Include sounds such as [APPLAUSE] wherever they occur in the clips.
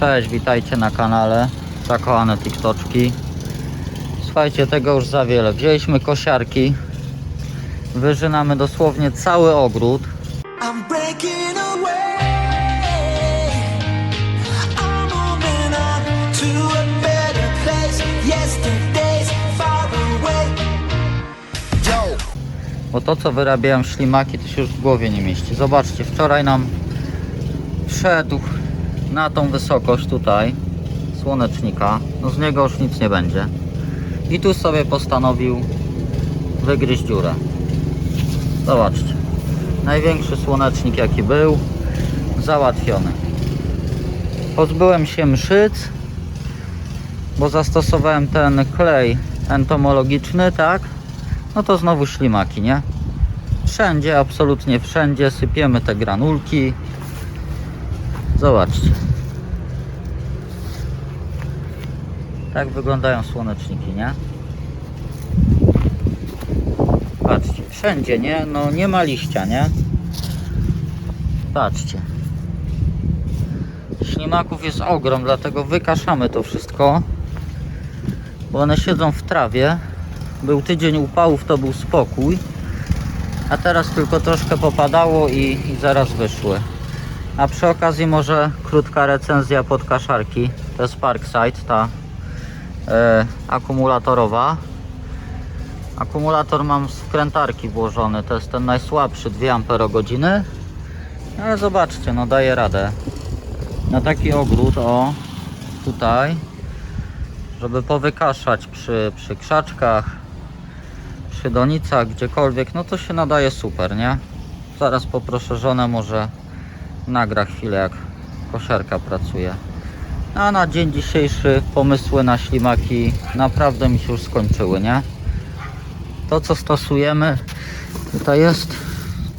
Cześć, witajcie na kanale Zakochane TikToczki. Słuchajcie, tego już za wiele. Wzięliśmy kosiarki, wyżynamy dosłownie cały ogród. Bo to co wyrabiają ślimaki to się już w głowie nie mieści. Zobaczcie, wczoraj nam wszedł na tą wysokość tutaj słonecznika. No z niego już nic nie będzie. I tu sobie postanowił wygryźć dziurę. Zobaczcie. Największy słonecznik jaki był załatwiony. Pozbyłem się mszyc, bo zastosowałem ten klej entomologiczny, tak? no to znowu ślimaki, nie? Wszędzie, absolutnie wszędzie sypiemy te granulki. Zobaczcie. Tak wyglądają słoneczniki, nie? Patrzcie, wszędzie, nie? No nie ma liścia, nie? Patrzcie. Ślimaków jest ogrom, dlatego wykaszamy to wszystko. Bo one siedzą w trawie. Był tydzień upałów, to był spokój. A teraz tylko troszkę popadało i, i zaraz wyszły. A przy okazji może krótka recenzja podkaszarki. To jest Parkside, ta akumulatorowa. Akumulator mam z wkrętarki włożony, to jest ten najsłabszy, 2 amperogodziny. Ale zobaczcie, no daje radę. Na taki ogród, o, tutaj, żeby powykaszać przy, przy krzaczkach, przy donicach, gdziekolwiek, no to się nadaje super, nie? Zaraz poproszę żonę, może nagra chwilę jak kosiarka pracuje. A na dzień dzisiejszy pomysły na ślimaki naprawdę mi się już skończyły, nie? To co stosujemy, tutaj jest,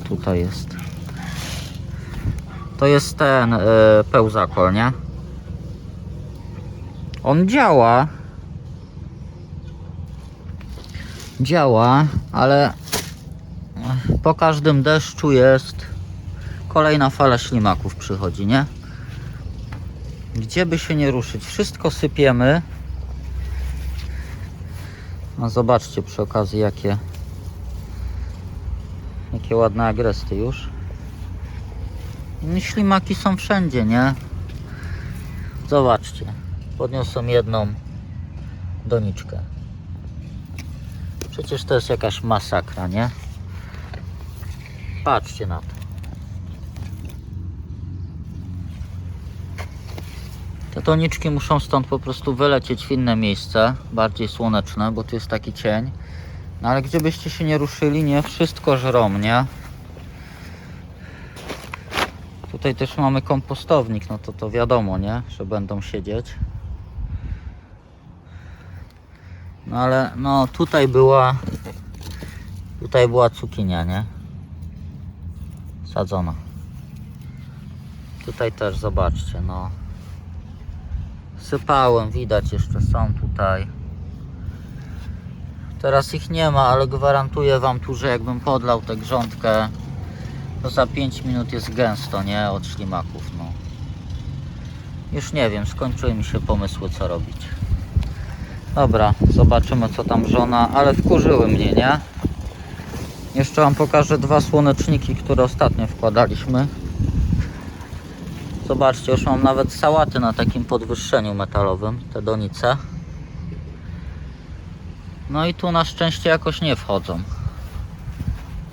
tutaj jest. To jest ten y, pełzakol, nie? On działa. Działa, ale po każdym deszczu jest kolejna fala ślimaków przychodzi, nie? Gdzie by się nie ruszyć? Wszystko sypiemy. No zobaczcie przy okazji jakie jakie ładne agresty już. No, Ślimaki są wszędzie, nie? Zobaczcie. Podniosłem jedną doniczkę. Przecież to jest jakaś masakra, nie? Patrzcie na to. Te doniczki muszą stąd po prostu wylecieć w inne miejsce, bardziej słoneczne, bo tu jest taki cień. No ale gdzie byście się nie ruszyli, nie? Wszystko żrą, nie? Tutaj też mamy kompostownik, no to to wiadomo, nie? Że będą siedzieć. No ale no tutaj była tutaj była cukinia, nie? Sadzona. Tutaj też zobaczcie, no. Sypałem, widać jeszcze są tutaj. Teraz ich nie ma, ale gwarantuję wam tu, że jakbym podlał tę grządkę, to za 5 minut jest gęsto, nie? Od ślimaków, no. Już nie wiem, skończyły mi się pomysły, co robić. Dobra, zobaczymy, co tam żona, ale wkurzyły mnie, nie? Jeszcze wam pokażę dwa słoneczniki, które ostatnio wkładaliśmy. Zobaczcie, już mam nawet sałaty na takim podwyższeniu metalowym, te donice. No i tu na szczęście jakoś nie wchodzą.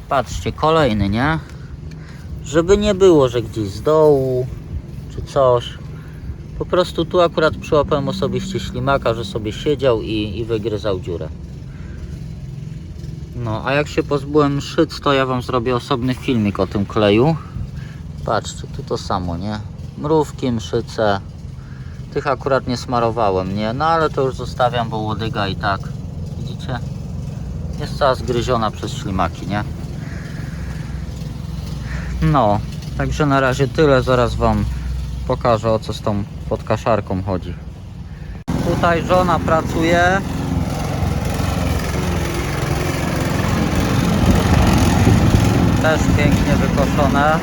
Patrzcie, kolejny, nie? Żeby nie było, że gdzieś z dołu czy coś. Po prostu tu akurat przyłapałem osobiście ślimaka, że sobie siedział i, i wygryzał dziurę. No, a jak się pozbyłem szyc, to ja wam zrobię osobny filmik o tym kleju. Patrzcie, tu to samo, nie? Mrówki, mszyce. Tych akurat nie smarowałem, nie? No ale to już zostawiam, bo łodyga i tak. Widzicie? Jest cała zgryziona przez ślimaki, nie? No, także na razie tyle. Zaraz Wam pokażę o co z tą podkaszarką chodzi. Tutaj żona pracuje. Też pięknie wykoszone.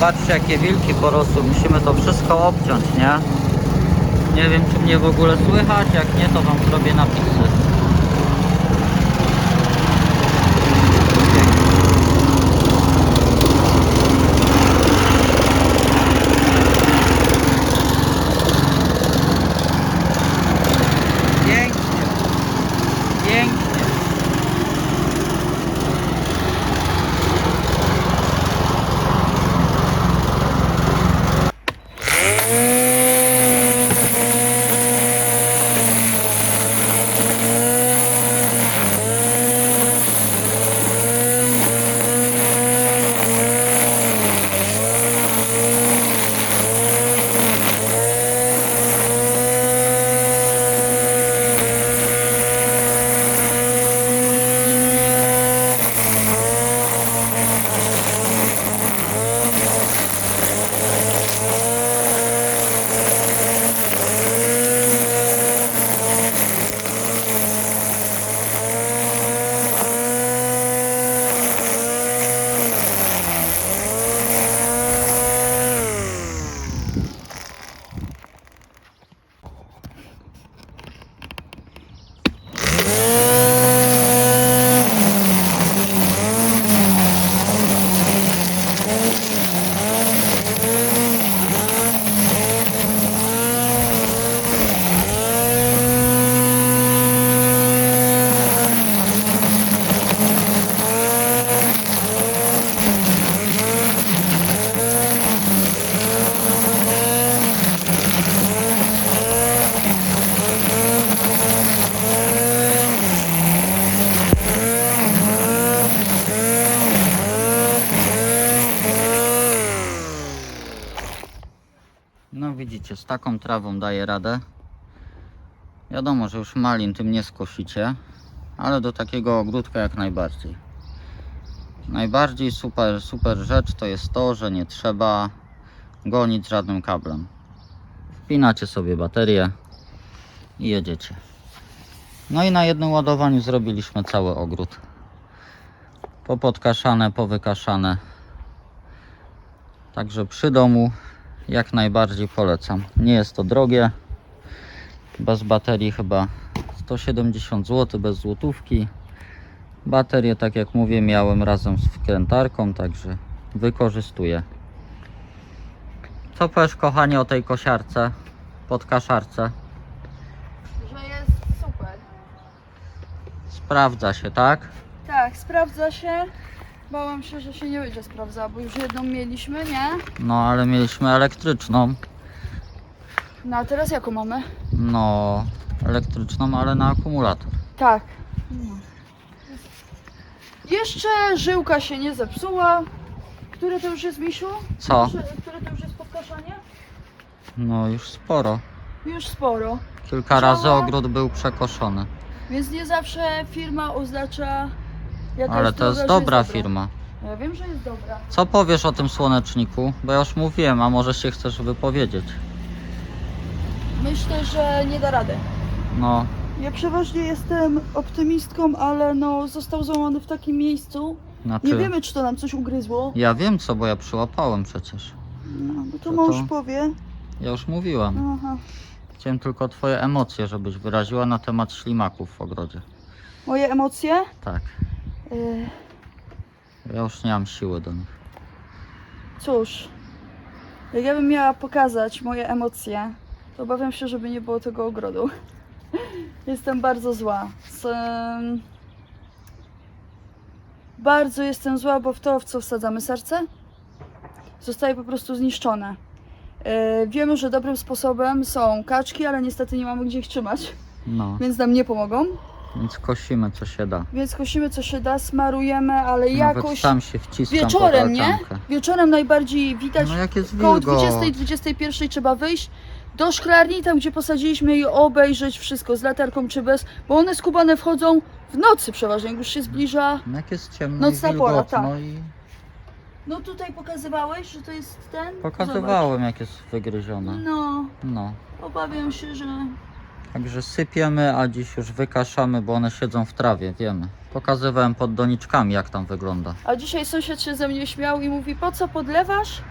Zobaczcie jakie wilki porosły. Musimy to wszystko obciąć, nie? Nie wiem czy mnie w ogóle słychać. Jak nie to wam zrobię napisy. No widzicie, z taką trawą daje radę. Wiadomo, że już malin tym nie skosicie, ale do takiego ogródka jak najbardziej. Najbardziej super, super rzecz to jest to, że nie trzeba gonić żadnym kablem. Wpinacie sobie baterię i jedziecie. No i na jednym ładowaniu zrobiliśmy cały ogród. Popodkaszane, powykaszane. Także przy domu jak najbardziej polecam. Nie jest to drogie. Bez baterii chyba 170 zł, bez złotówki. Baterię, tak jak mówię, miałem razem z wkrętarką, także wykorzystuję. Co powiesz, kochanie, o tej kosiarce? Podkaszarce? Że jest super. Sprawdza się, tak? Tak, sprawdza się. Bałam się, że się nie będzie sprawdzała, bo już jedną mieliśmy, nie? No, ale mieliśmy elektryczną. No a teraz jaką mamy? No, elektryczną, ale na akumulator. Tak. Jeszcze żyłka się nie zepsuła. Które to już jest, Misiu? Co? Które które to już jest podkaszanie? No, już sporo. Już sporo. Kilka razy ogród był przekoszony. Więc nie zawsze firma oznacza jaka Ale to jest że dobra jest firma. Ja wiem, że jest dobra. Co powiesz o tym słoneczniku? Bo ja już mówiłem, a może się chcesz wypowiedzieć. Myślę, że nie da rady. No, Ja przeważnie jestem optymistką, ale no został złamany w takim miejscu. znaczy. Nie wiemy, czy to nam coś ugryzło. Ja wiem co, bo ja przyłapałem przecież. No, bo to To mąż powie. Ja już mówiłem. Aha. Chciałem tylko twoje emocje, żebyś wyraziła na temat ślimaków w ogrodzie. Moje emocje? Tak. Yy, Ja już nie mam siły do nich. cóż, jak ja bym miała pokazać moje emocje, to obawiam się, żeby nie było tego ogrodu. [LAUGHS] Jestem bardzo zła. Z, bardzo jestem zła, bo w to, w co wsadzamy serce, zostaje po prostu zniszczone. Yy, wiemy, że dobrym sposobem są kaczki, ale niestety nie mamy gdzie ich trzymać, No, więc nam nie pomogą. Więc kosimy co się da. Więc kosimy co się da, smarujemy, ale Nawet jakoś sam się wciskam wieczorem, pod nie? altankę. Wieczorem najbardziej widać. No jak jest Koło wilgoć. 20-21 trzeba wyjść do szklarni, tam gdzie posadziliśmy i obejrzeć wszystko z latarką czy bez, bo one skubane wchodzą w nocy przeważnie, jak już się zbliża. No Jak jest ciemno Nocna i pora, wilgotno tak. i No tutaj pokazywałeś, że to jest ten? pokazywałem jak jest Zobacz. wygryzione. No, No. obawiam się, że Także sypiemy, a dziś już wykaszamy, bo one siedzą w trawie, wiemy. Pokazywałem pod doniczkami jak tam wygląda. A dzisiaj sąsiad się ze mnie śmiał i mówi, po co podlewasz?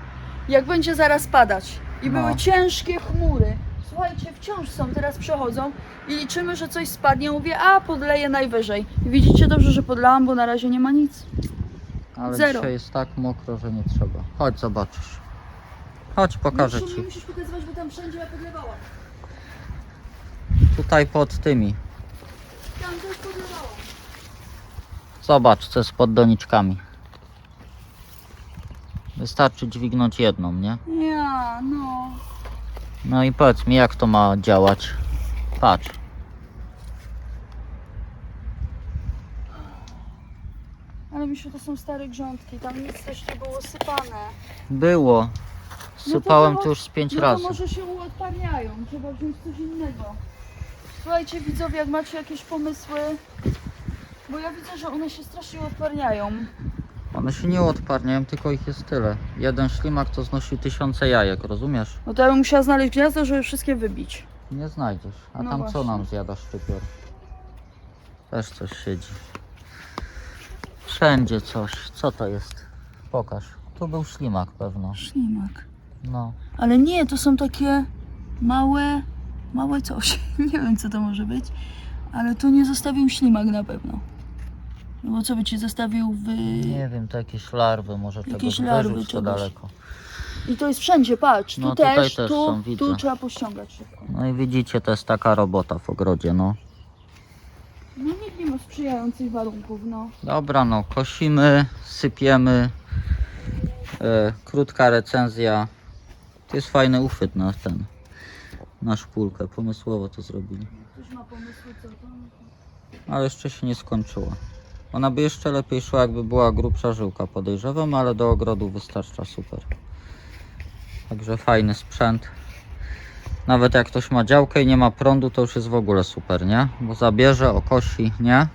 jak będzie zaraz padać i No. były ciężkie chmury. Słuchajcie, wciąż są, teraz przechodzą i liczymy, że coś spadnie. Mówię, a podleję najwyżej. I widzicie dobrze, że podlałam, bo na razie nie ma nic. Ale Zero. dzisiaj jest tak mokro, że nie trzeba. Chodź, zobaczysz. Chodź, pokażę Musisz- ci. Musisz pokazywać, bo tam wszędzie ja podlewałam. Tutaj pod tymi. Zobacz, co jest pod doniczkami. Wystarczy dźwignąć jedną, nie? Ja, no. No i powiedz mi, jak to ma działać. Patrz. Ale mi się to są stare grządki, tam nic też nie było sypane. Było. Sypałem No to- tu już z pięć no razy. to może się uodparniają, trzeba wziąć coś innego. Słuchajcie widzowie, jak macie jakieś pomysły, bo ja widzę, że one się strasznie uodparniają. One się nie odparniają, tylko ich jest tyle. Jeden ślimak to znosi tysiące jajek, rozumiesz? No to ja bym musiała znaleźć gniazdo, żeby wszystkie wybić. Nie znajdziesz. A No tam co właśnie. nam zjada szczypior? Też coś siedzi. Wszędzie coś. Co to jest? Pokaż. Tu był ślimak pewno. Ślimak. No. Ale nie, to są takie małe, małe coś. [LAUGHS] Nie wiem co to może być, ale tu nie zostawił ślimak na pewno. No bo co by ci zostawił w... Nie wiem, to jakieś larwy może Jakieś czegoś larwy wyrzuć to czegoś. daleko. I to jest wszędzie, patrz, tu No tutaj też, też tu, są, widzę. tu trzeba pościągać szybko. No i widzicie, to jest taka robota w ogrodzie, no. No nikt nie ma sprzyjających warunków, no. Dobra, no, kosimy, sypiemy. E, krótka recenzja. To jest fajny uchwyt na ten, na szpulkę. Pomysłowo to zrobili. Ktoś ma pomysły, co to? Ale jeszcze się nie skończyła. Ona by jeszcze lepiej szła, jakby była grubsza żyłka, podejrzewam, ale do ogrodu wystarcza super. Także fajny sprzęt. Nawet jak ktoś ma działkę i nie ma prądu, to już jest w ogóle super, nie? Bo zabierze, okosi, nie?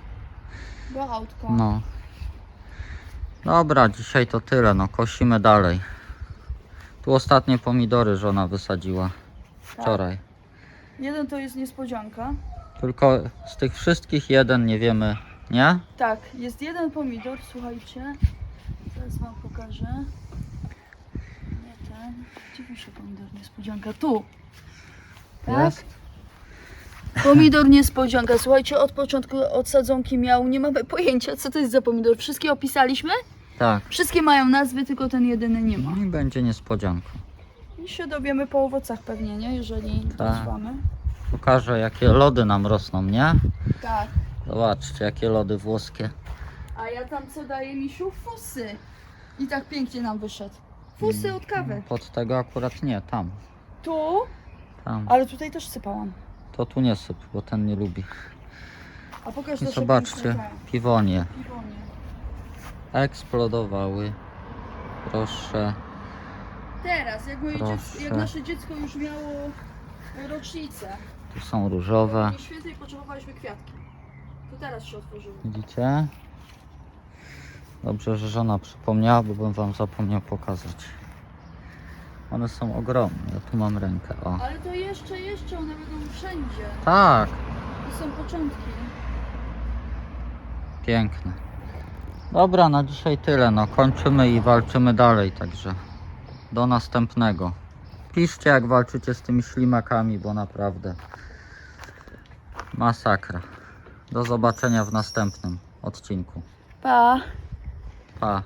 Do autka. No. Dobra, dzisiaj to tyle, no kosimy dalej. Tu ostatnie pomidory żona wysadziła. Wczoraj. Jeden to jest niespodzianka. Tylko z tych wszystkich jeden nie wiemy, nie? Tak, jest jeden pomidor, słuchajcie. Teraz wam pokażę. Nie ten. Gdzie pisze pomidor niespodzianka? Tu. Tak? Jest? Pomidor niespodzianka. Słuchajcie, od początku od sadzonki miał, nie mamy pojęcia co to jest za pomidor. Wszystkie opisaliśmy? Tak. Wszystkie mają nazwy, tylko ten jedyny nie ma. I będzie niespodzianka. I się dowiemy po owocach pewnie, nie? Jeżeli Tak. dotrwamy. Pokażę jakie lody nam rosną, nie? Tak. Zobaczcie jakie lody włoskie. A ja tam co daję misiu? Fusy. I tak pięknie nam wyszedł. Fusy od kawy. Pod tego akurat nie, tam. Tu, Tam. ale tutaj też sypałam. To tu nie syp, bo ten nie lubi. A pokaż I zobaczcie, piwonie Piwonie. eksplodowały. Proszę. Teraz, jak, moje Proszę. dziecko, jak nasze dziecko już miało rocznicę, Tu są różowe. i świętej potrzebowaliśmy kwiatki. To teraz się otworzyło. Widzicie? Dobrze, że żona przypomniała, bo bym wam zapomniał pokazać. One są ogromne. Ja tu mam rękę. O. Ale to jeszcze, jeszcze one będą wszędzie. Tak, To są początki. piękne. Dobra, na dzisiaj tyle. No, kończymy i walczymy dalej, także do następnego. Piszcie, jak walczycie z tymi ślimakami, bo naprawdę masakra. Do zobaczenia w następnym odcinku. Pa! Pa.